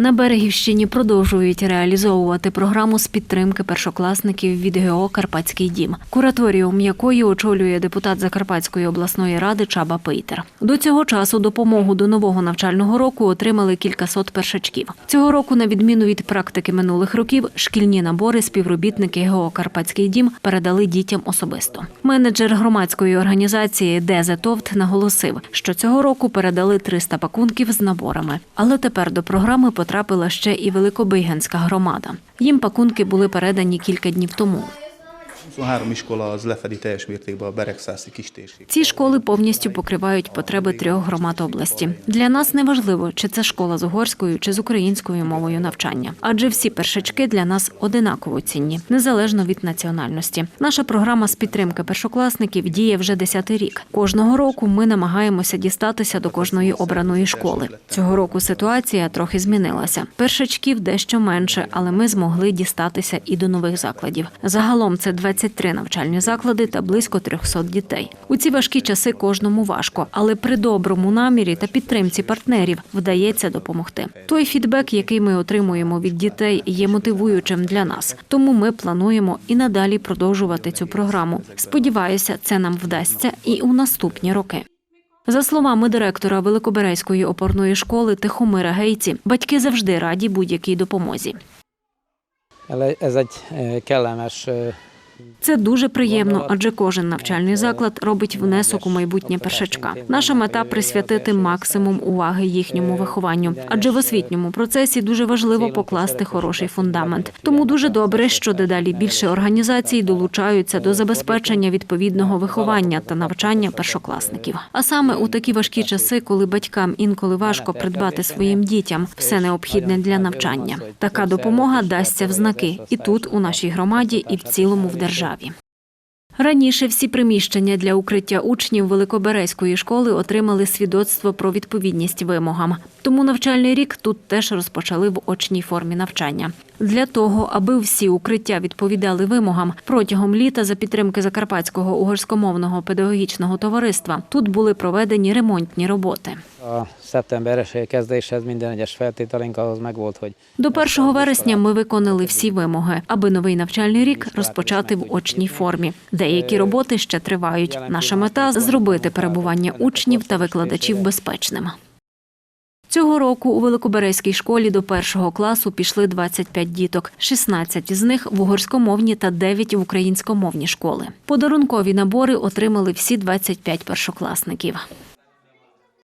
На Берегівщині продовжують реалізовувати програму з підтримки першокласників від ГО Карпатський дім, кураторіум якої очолює депутат Закарпатської обласної ради Чаба Пейтер. До цього часу допомогу до нового навчального року отримали кількасот першачків. Цього року, на відміну від практики минулих років, шкільні набори співробітники ГО Карпатський дім передали дітям особисто. Менеджер громадської організації Дезе Товт наголосив, що цього року передали 300 пакунків з наборами. Але тепер до програми потрапила ще і Великобигенська громада. Їм пакунки були передані кілька днів тому. 23 iskola az lefedi teljes mértékben a Beregszászi. Ці школи повністю покривають потреби трьох громад області. Для нас не важливо, чи це школа з угорською чи з українською мовою навчання, адже всі першачки для нас одинаково цінні, незалежно від національності. Наша програма з підтримки першокласників діє вже десятий рік. Кожного року ми намагаємося дістатися до кожної обраної школи. Цього року ситуація трохи змінилася. Першачків дещо менше, але ми змогли дістатися і до нових закладів. Загалом це 23 навчальні заклади та близько 300 дітей. У ці важкі часи кожному важко, але при доброму намірі та підтримці партнерів вдається допомогти. Той фідбек, який ми отримуємо від дітей, є мотивуючим для нас. Тому ми плануємо і надалі продовжувати цю програму. Сподіваюся, це нам вдасться і у наступні роки. За словами директора Великоберезької опорної школи Тихомира Гейці, батьки завжди раді будь-якій допомозі. Це дуже приємно, адже кожен навчальний заклад робить внесок у майбутнє першачка. Наша мета присвятити максимум уваги їхньому вихованню, адже в освітньому процесі дуже важливо покласти хороший фундамент. Тому дуже добре, що дедалі більше організацій долучаються до забезпечення відповідного виховання та навчання першокласників. А саме у такі важкі часи, коли батькам інколи важко придбати своїм дітям все необхідне для навчання. Така допомога дасться в знаки і тут, у нашій громаді, і в цілому в державі. Раніше всі приміщення для укриття учнів Великоберезької школи отримали свідоцтво про відповідність вимогам. Тому навчальний рік тут теж розпочали в очній формі навчання. Для того, аби всі укриття відповідали вимогам, протягом літа за підтримки Закарпатського угорськомовного педагогічного товариства тут були проведені ремонтні роботи. a szeptember 1 kezdéshez minden egyes feltételünk ahhoz megvolt, До 1 вересня ми виконали всі вимоги, аби новий навчальний рік розпочати в очній формі. Деякі роботи ще тривають. Наша мета зробити перебування учнів та викладачів безпечним. Цього року у Великоберезькій школі до першого класу пішли 25 діток, 16 з них в угорськомовні та 9 в українськомовні школи. Подарункові набори отримали всі 25 першокласників.